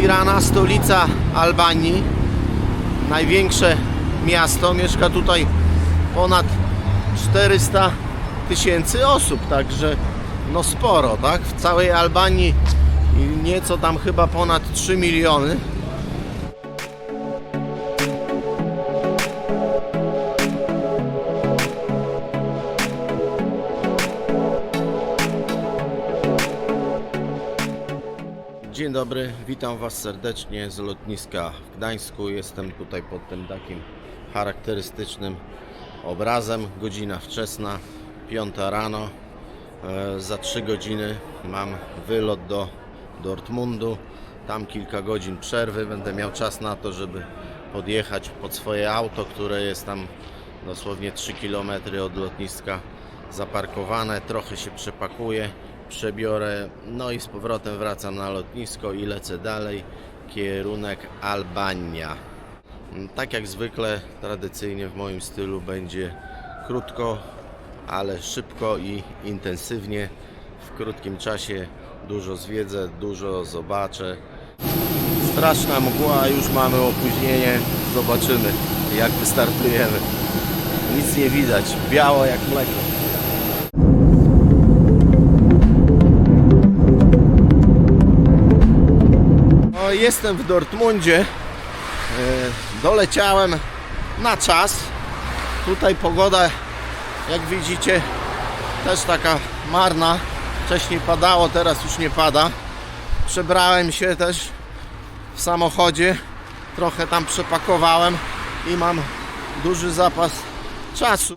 Tirana, stolica Albanii, największe miasto. Mieszka tutaj ponad 400 tysięcy osób, także no sporo, tak? W całej Albanii nieco tam chyba ponad 3 miliony. Dzień dobry, witam Was serdecznie z lotniska w Gdańsku. Jestem tutaj pod tym takim charakterystycznym obrazem. Godzina wczesna, 5 rano. E, za 3 godziny mam wylot do Dortmundu. Tam kilka godzin przerwy. Będę miał czas na to, żeby podjechać pod swoje auto, które jest tam dosłownie 3 km od lotniska zaparkowane. Trochę się przepakuję, przebiorę, no i z powrotem wracam na lotnisko i lecę dalej. Kierunek Albania. Tak jak zwykle, tradycyjnie w moim stylu będzie krótko, ale szybko i intensywnie. W krótkim czasie dużo zwiedzę, dużo zobaczę. Straszna mgła, już mamy opóźnienie. Zobaczymy, jak wystartujemy. Nic nie widać, biało jak mleko. Jestem w Dortmundzie. E, Doleciałem na czas. Tutaj pogoda, jak widzicie, też taka marna. Wcześniej padało, teraz już nie pada. Przebrałem się też w samochodzie. Trochę tam przepakowałem i mam duży zapas czasu.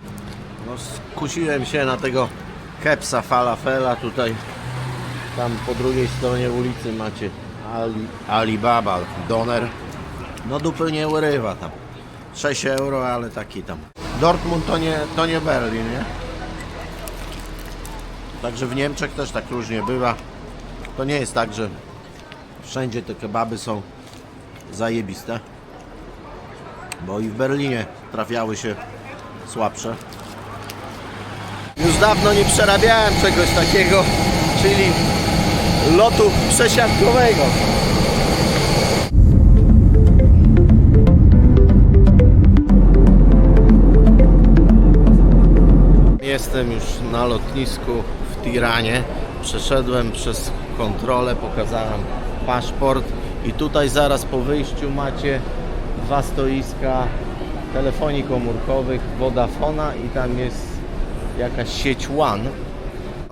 No, skusiłem się na tego kepsa falafela tutaj. Tam po drugiej stronie ulicy macie Ali, Alibaba Doner. No dupy nie urywa tam. 6 euro, ale taki tam. Dortmund to nie, to nie Berlin, nie? Także w Niemczech też tak różnie bywa. To nie jest tak, że wszędzie te kebaby są zajebiste. Bo i w Berlinie trafiały się słabsze. Już dawno nie przerabiałem czegoś takiego, czyli lotu przesiadkowego. Jestem już na lotnisku w Tiranie. Przeszedłem przez kontrolę, pokazałem paszport i tutaj zaraz po wyjściu macie dwa stoiska telefonii komórkowych Vodafona i tam jest jakaś sieć One.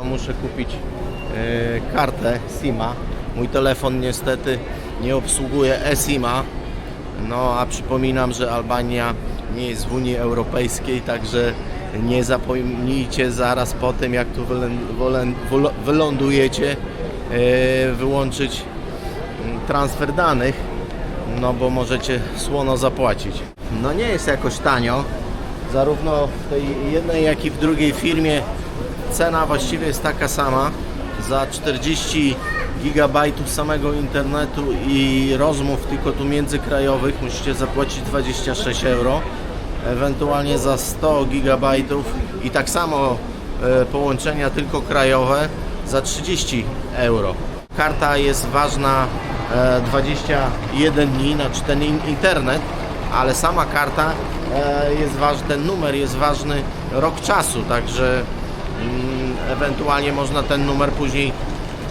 Muszę kupić kartę SIMA. Mój telefon niestety nie obsługuje eSIMA. No a przypominam, że Albania nie jest w Unii Europejskiej, także nie zapomnijcie zaraz po tym, jak tu wylądujecie, e, wyłączyć mm, transfer danych, no bo możecie słono zapłacić. No nie jest jakoś tanio, zarówno w tej jednej, jak i w drugiej firmie cena właściwie jest taka sama. Za 40 gigabajtów samego internetu i rozmów tylko tu międzykrajowych musicie zapłacić 26 euro. Ewentualnie za 100 gigabajtów i tak samo e, połączenia tylko krajowe za 30 euro. Karta jest ważna e, 21 dni, znaczy ten in- internet, ale sama karta e, jest ważny, ten numer jest ważny rok czasu, także ewentualnie można ten numer później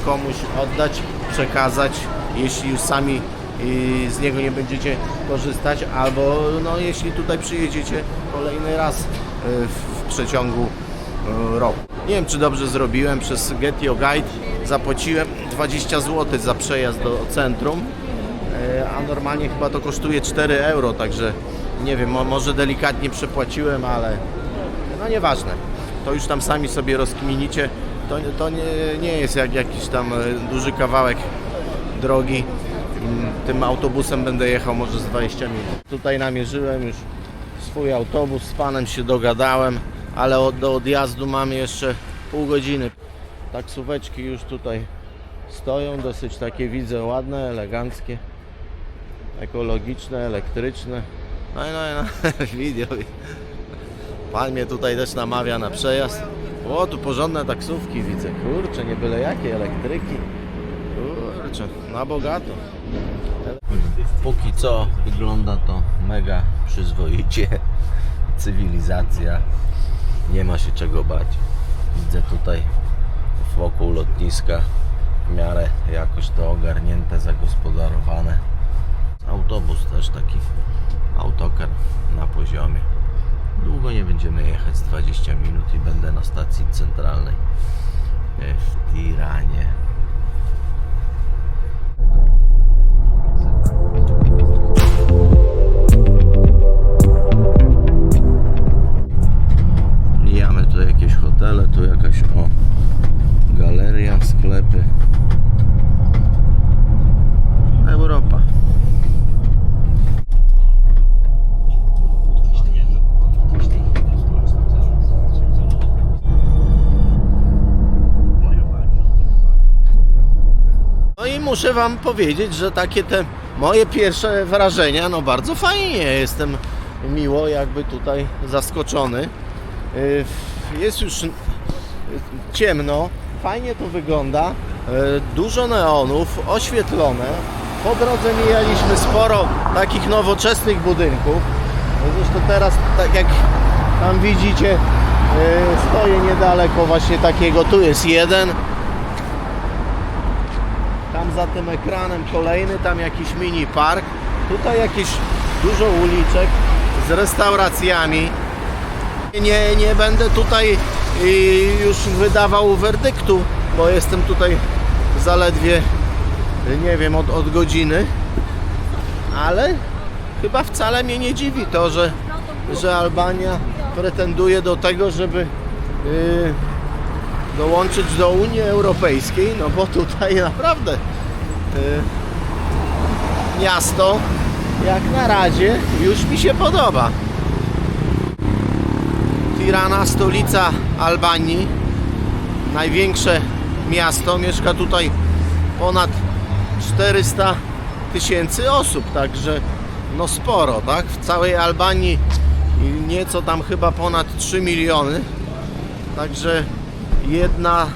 komuś oddać, przekazać, jeśli już sami y, z niego nie będziecie korzystać, albo no, jeśli tutaj przyjedziecie kolejny raz y, w, przeciągu y, roku. Nie wiem, czy dobrze zrobiłem, przez Get Your Guide zapłaciłem 20 zł za przejazd do centrum, a normalnie chyba to kosztuje 4 euro, także nie wiem, mo- może delikatnie przepłaciłem, ale no nieważne. To już tam sami sobie rozkminicie. To, to nie, nie jest jak jakiś tam e, duży kawałek drogi. Mm, Tym autobusem będę jechał może z 20 minut. Tutaj namierzyłem już swój autobus, z panem się dogadałem, ale od, do odjazdu mamy jeszcze pół godziny. Taksóweczki już tutaj stoją, dosyć takie widzę ładne, eleganckie ekologiczne, elektryczne. No i no no, video. Pan mnie tutaj też namawia na przejazd. O, tu porządne taksówki widzę. Kurczę, nie byle jakie elektryki. Kurczę. Na bogato. Póki co wygląda to mega przyzwoicie. Cywilizacja. Nie ma się czego bać. Widzę tutaj wokół lotniska w miarę jakoś to ogarnięte, zagospodarowane. Autobus też taki autokar na poziomie. Długo nie będziemy jechać, z 20 minut i będę na stacji centralnej e, w Tiranie. Muszę Wam powiedzieć, że takie te moje pierwsze wrażenia, no bardzo fajnie. Jestem miło jakby tutaj zaskoczony. Yy, Jest już ciemno, fajnie to wygląda. Yy, Dużo neonów, oświetlone. Po drodze mijaliśmy sporo takich nowoczesnych budynków. Zresztą teraz, tak jak tam widzicie, yy, stoję niedaleko właśnie takiego. Tu jest jeden, za tym ekranem kolejny, tam jakiś mini park. Tutaj jakieś dużo uliczek z restauracjami. Nie, nie będę tutaj y, już wydawał werdyktu, bo jestem tutaj zaledwie, nie wiem, od, od godziny. Ale chyba wcale mnie nie dziwi to, że, że Albania pretenduje do tego, żeby y, dołączyć do Unii Europejskiej, no bo tutaj naprawdę miasto jak na razie już mi się podoba. Tirana, stolica Albanii, największe miasto, mieszka tutaj ponad 400 tysięcy osób, także no sporo, tak? W całej Albanii nieco tam chyba ponad 3 miliony, także jedna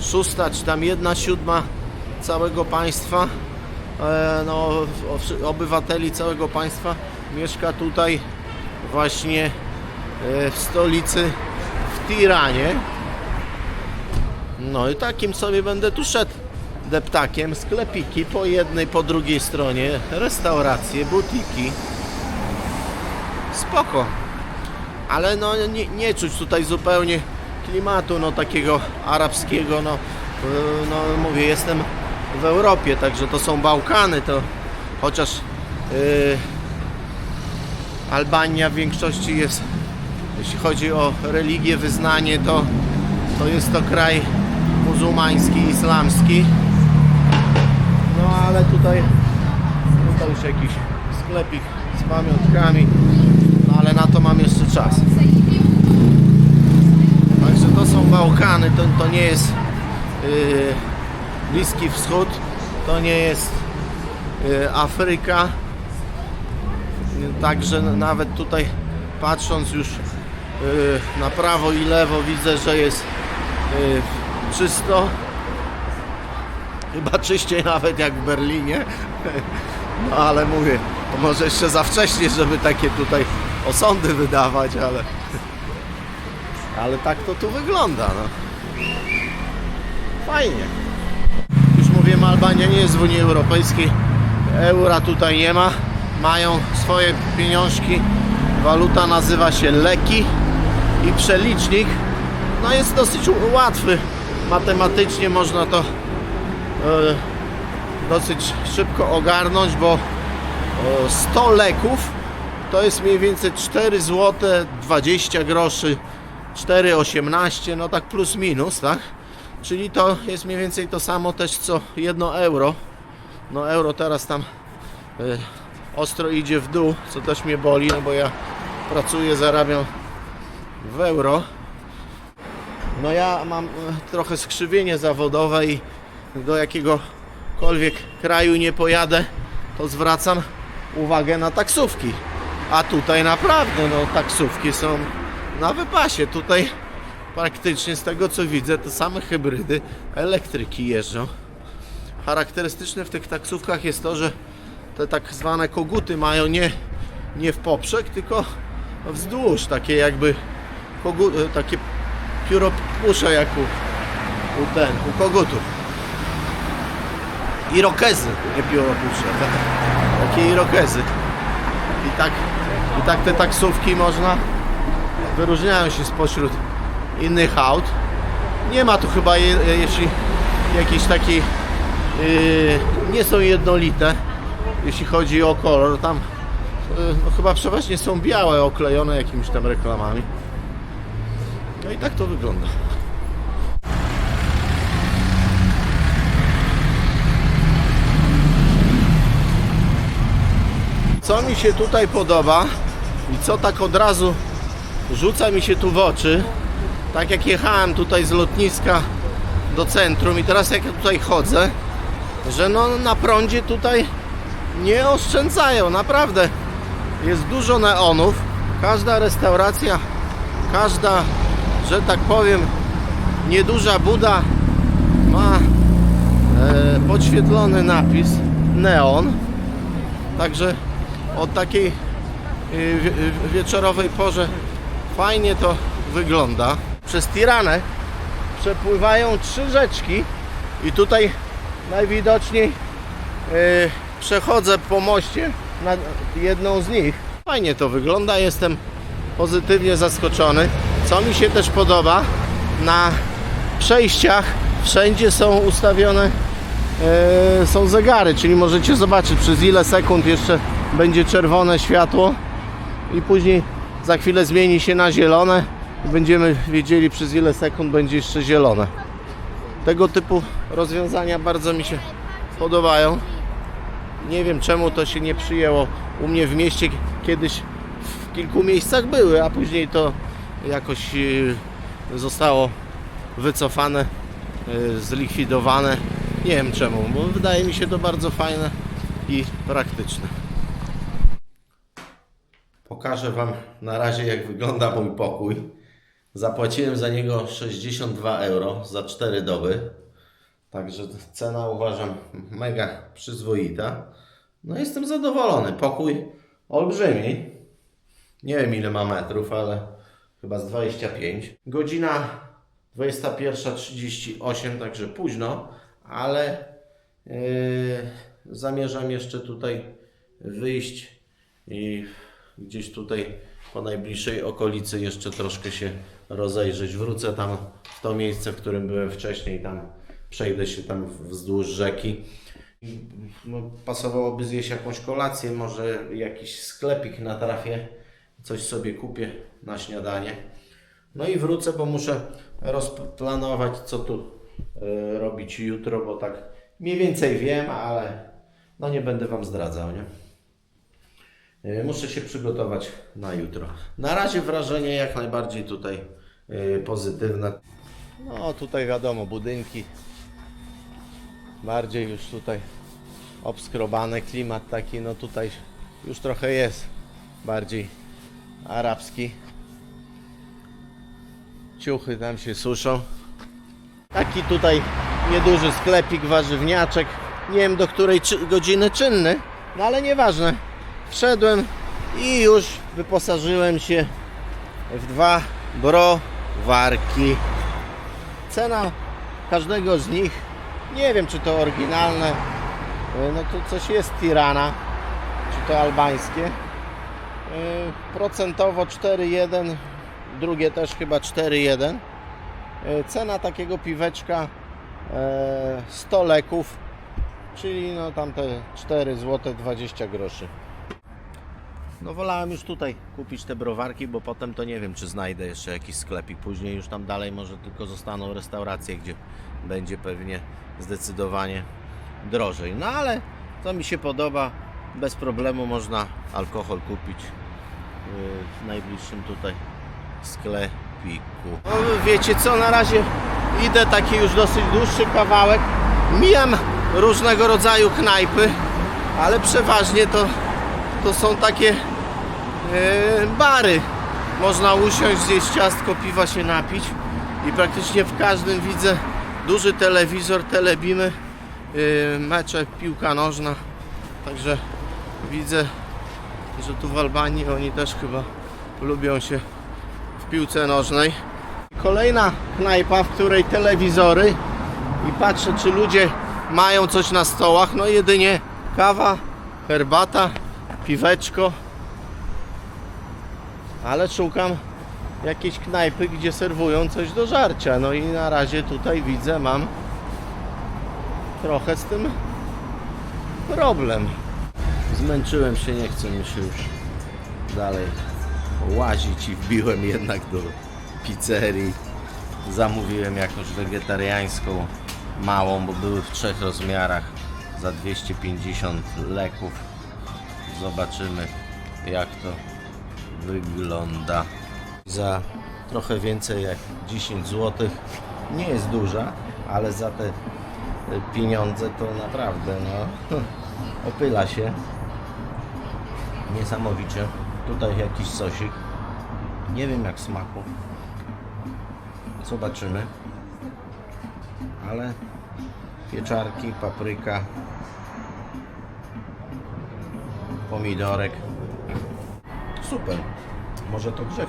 szósta, czy tam jedna siódma całego państwa, e, no, obywateli całego państwa mieszka tutaj właśnie e, w stolicy w Tiranie. No i takim sobie będę tu szedł deptakiem, sklepiki po jednej, po drugiej stronie, restauracje, butiki. Spoko ale no nie, nie czuć tutaj zupełnie klimatu no takiego arabskiego no, yy, no mówię jestem w Europie także to są Bałkany to chociaż yy, Albania w większości jest jeśli chodzi o religię, wyznanie to, to jest to kraj muzułmański, islamski. No ale tutaj tutaj już jakiś sklepik z pamiątkami no ale na to mam jeszcze czas. Także to są Bałkany, to, to nie jest yy, Bliski Wschód, to nie jest yy, Afryka. Także nawet tutaj patrząc już yy, na prawo i lewo widzę, że jest yy, czysto. Chyba czyściej nawet jak w Berlinie. No ale mówię, to może jeszcze za wcześnie, żeby takie tutaj osądy wydawać, ale ale tak to tu wygląda, no. Fajnie. Albania nie jest w Unii Europejskiej. Eura tutaj nie ma. Mają swoje pieniążki. Waluta nazywa się leki i przelicznik. No jest dosyć łatwy. Matematycznie można to e, dosyć szybko ogarnąć, bo e, 100 leków to jest mniej więcej 4 zł 20 groszy 4,18 no tak plus minus tak czyli to jest mniej więcej to samo też co 1 euro. No euro teraz tam e, ostro idzie w dół co też mnie boli no bo ja pracuję zarabiam w euro. No ja mam e, trochę skrzywienie zawodowe i do jakiegokolwiek kraju nie pojadę to zwracam uwagę na taksówki. A tutaj naprawdę no taksówki są na wypasie. Tutaj praktycznie z tego co widzę to same hybrydy, elektryki jeżdżą. charakterystyczne w tych taksówkach jest to, że te tak zwane koguty mają nie, nie w poprzek, tylko wzdłuż, takie jakby kogu, e, takie pióropusze jak u, u, ten, u kogutów. Irokezy, nie pióropusze, takie irokezy. I tak, I tak te taksówki można, wyróżniają się spośród innych aut. Nie ma tu chyba, je, jeśli jakiś taki, yy, nie są jednolite, jeśli chodzi o kolor. Tam yy, no, chyba przeważnie są białe, oklejone jakimiś tam reklamami. No i tak to wygląda. Co mi się tutaj podoba i co tak od razu rzuca mi się tu w oczy, tak jak jechałem tutaj z lotniska do centrum i teraz jak ja tutaj chodzę, że no na prądzie tutaj nie oszczędzają, naprawdę. Jest dużo neonów, każda restauracja, każda, że tak powiem, nieduża buda ma e, podświetlony napis neon. Także o takiej y, wieczorowej porze fajnie to wygląda. Przez Tiranę przepływają trzy rzeczki i tutaj najwidoczniej y, przechodzę po moście nad jedną z nich. Fajnie to wygląda, jestem pozytywnie zaskoczony. Co mi się też podoba, na przejściach wszędzie są ustawione e, są zegary, czyli możecie zobaczyć przez ile sekund jeszcze będzie czerwone światło i później za chwilę zmieni się na zielone i będziemy wiedzieli przez ile sekund będzie jeszcze zielone. Tego typu rozwiązania bardzo mi się podobają. Nie wiem czemu to się nie przyjęło. U mnie w mieście kiedyś w kilku miejscach były, a później to jakoś e, zostało wycofane, e, zlikwidowane. Nie wiem czemu, bo wydaje mi się to bardzo fajne i praktyczne. Pokażę Wam na razie jak wygląda mój pokój. Zapłaciłem za niego 62 euro za 4 doby. Także cena uważam mega przyzwoita. No jestem zadowolony. Pokój olbrzymi. Nie wiem ile ma metrów, ale chyba z 25. Godzina 21.38, także późno, ale yy, zamierzam jeszcze tutaj wyjść i gdzieś tutaj po najbliższej okolicy jeszcze troszkę się rozejrzeć. Wrócę tam w to miejsce, w którym byłem wcześniej, tam przejdę się tam wzdłuż rzeki. No, pasowałoby zjeść jakąś kolację, może jakiś sklepik natrafię, coś sobie kupię na śniadanie. No i wrócę, bo muszę rozplanować, co tu e, robić jutro, bo tak mniej więcej wiem, ale no nie będę Wam zdradzał, nie? E, Muszę się przygotować na jutro. Na razie wrażenie jak najbardziej tutaj e, pozytywne. No tutaj wiadomo, budynki bardziej już tutaj obskrobane, klimat taki, no tutaj już trochę jest bardziej arabski. Ciuchy tam się suszą. Taki tutaj nieduży sklepik, warzywniaczek. Nie wiem do której godziny czynny, no ale nieważne. Wszedłem i już wyposażyłem się w dwa browarki. Cena każdego z nich, nie wiem czy to oryginalne, e, no to coś jest Tirana, czy to albańskie. E, Procentowo 4,1, drugie też chyba 4,1. E, Cena takiego piweczka e, 100 leków, czyli no tamte 4 zł 20 groszy. No wolałem już tutaj kupić te browarki, bo potem to nie wiem, czy znajdę jeszcze jakiś sklepik. Później już tam dalej może tylko zostaną restauracje, gdzie będzie pewnie zdecydowanie drożej. No ale to mi się podoba. Bez problemu można alkohol kupić yy, w najbliższym tutaj sklepiku. No, wiecie co, na razie idę taki już dosyć dłuższy kawałek. Mijam różnego rodzaju knajpy, ale przeważnie to, to są takie bary. Można usiąść, zjeść ciastko, piwa się napić i praktycznie w każdym widzę duży telewizor, telebimy yy, mecze, piłka nożna. Także widzę, że tu w Albanii oni też chyba lubią się w piłce nożnej. Kolejna knajpa, w której telewizory i patrzę, czy ludzie mają coś na stołach. No jedynie kawa, herbata, piweczko. Ale szukam jakiejś knajpy, gdzie serwują coś do żarcia. No i na razie tutaj widzę, mam trochę z tym problem. Zmęczyłem się, nie chcę mi się już dalej łazić i wbiłem jednak do pizzerii. Zamówiłem jakąś wegetariańską, małą, bo były w trzech rozmiarach za 250 leków. Zobaczymy jak to wygląda. Za trochę więcej jak 10 zł. Nie jest duża, ale za te e, pieniądze to naprawdę no, opyla się. Niesamowicie. Tutaj jakiś sosik. Nie wiem jak smaku. Zobaczymy. Ale pieczarki, papryka, pomidorek. Super. Może to grzech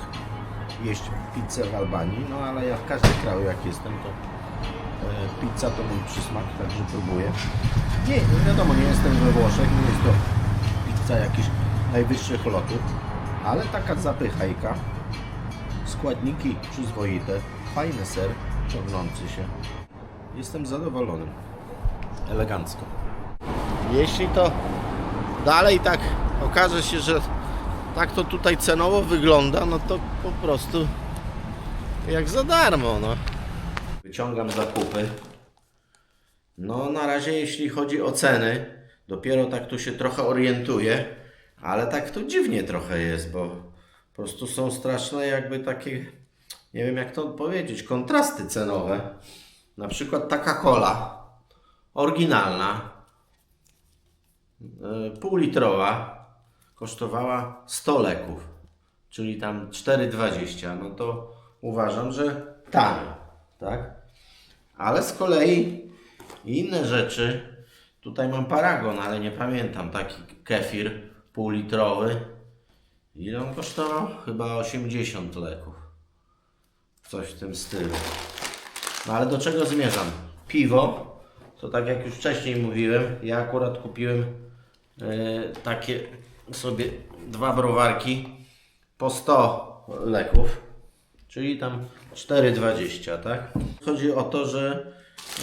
jeść pizzę w Albanii, no ale ja w każdym kraju jak jestem, to e, pizza to mój przysmak, także próbuję. Nie, no wiadomo, nie jestem we Włoszech, nie jest to pizza jakichś najwyższych lotów, ale taka zapychajka, składniki przyzwoite, fajny ser, ciągnący się. Jestem zadowolony. Elegancko. Jeśli to dalej tak okaże się, że tak to tutaj cenowo wygląda, no to po prostu jak za darmo, no. Wyciągam zakupy. No na razie jeśli chodzi o ceny, dopiero tak tu się trochę orientuję, ale tak to dziwnie trochę jest, bo po prostu są straszne jakby takie, nie wiem jak to powiedzieć, kontrasty cenowe. Na przykład taka kola, oryginalna, e, półlitrowa, kosztowała 100 leków, czyli tam 4,20, no to uważam, że tanio, tak? Ale z kolei inne rzeczy, tutaj mam paragon, ale nie pamiętam, taki kefir półlitrowy, ile on kosztował? Chyba 80 leków, coś w tym stylu. No ale do czego zmierzam? Piwo, to tak jak już wcześniej mówiłem, ja akurat kupiłem e, takie sobie dwa browarki po 100 leków, czyli tam 4,20, tak? Chodzi o to, że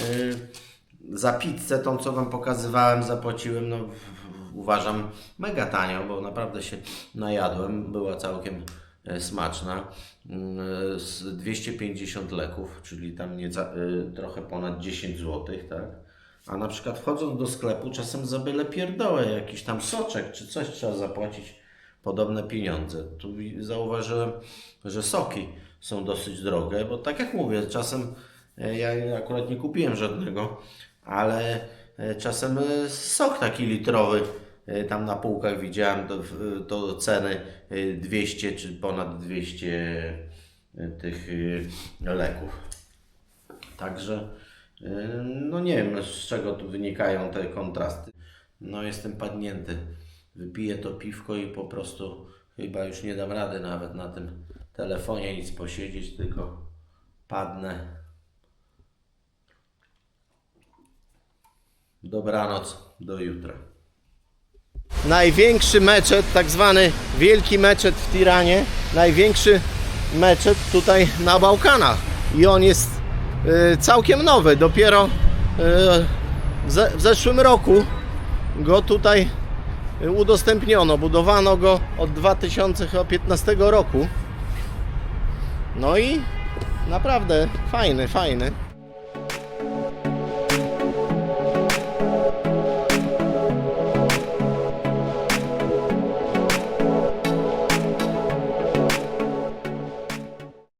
e, za pizzę, tą co Wam pokazywałem, zapłaciłem, no uważam, mega tanio, bo naprawdę się najadłem, była całkiem e, smaczna. Mm, e, 250 leków, czyli tam nieca, y, trochę ponad 10 zł, tak? A na przykład wchodząc do sklepu, czasem za byle pierdołę, jakiś tam soczek czy coś trzeba zapłacić podobne pieniądze. Tu zauważyłem, że soki są dosyć drogie, bo tak jak mówię, czasem e, ja akurat nie kupiłem żadnego, ale e, czasem e, sok taki litrowy tam na półkach widziałem, to, to ceny e, 200 czy ponad 200 e, tych leków. Także no nie wiem z czego tu wynikają te kontrasty. No jestem padnięty. Wypiję to piwko i po prostu chyba już nie dam rady nawet na tym telefonie nic posiedzieć, tylko padnę. Dobranoc, do jutra. Największy meczet, tak zwany wielki meczet w Tiranie, największy meczet tutaj na Bałkanach. I on jest całkiem nowy, dopiero y, w zeszłym roku go tutaj y, udostępniono. Budowano go od 2015 roku. No i naprawdę fajny, fajny.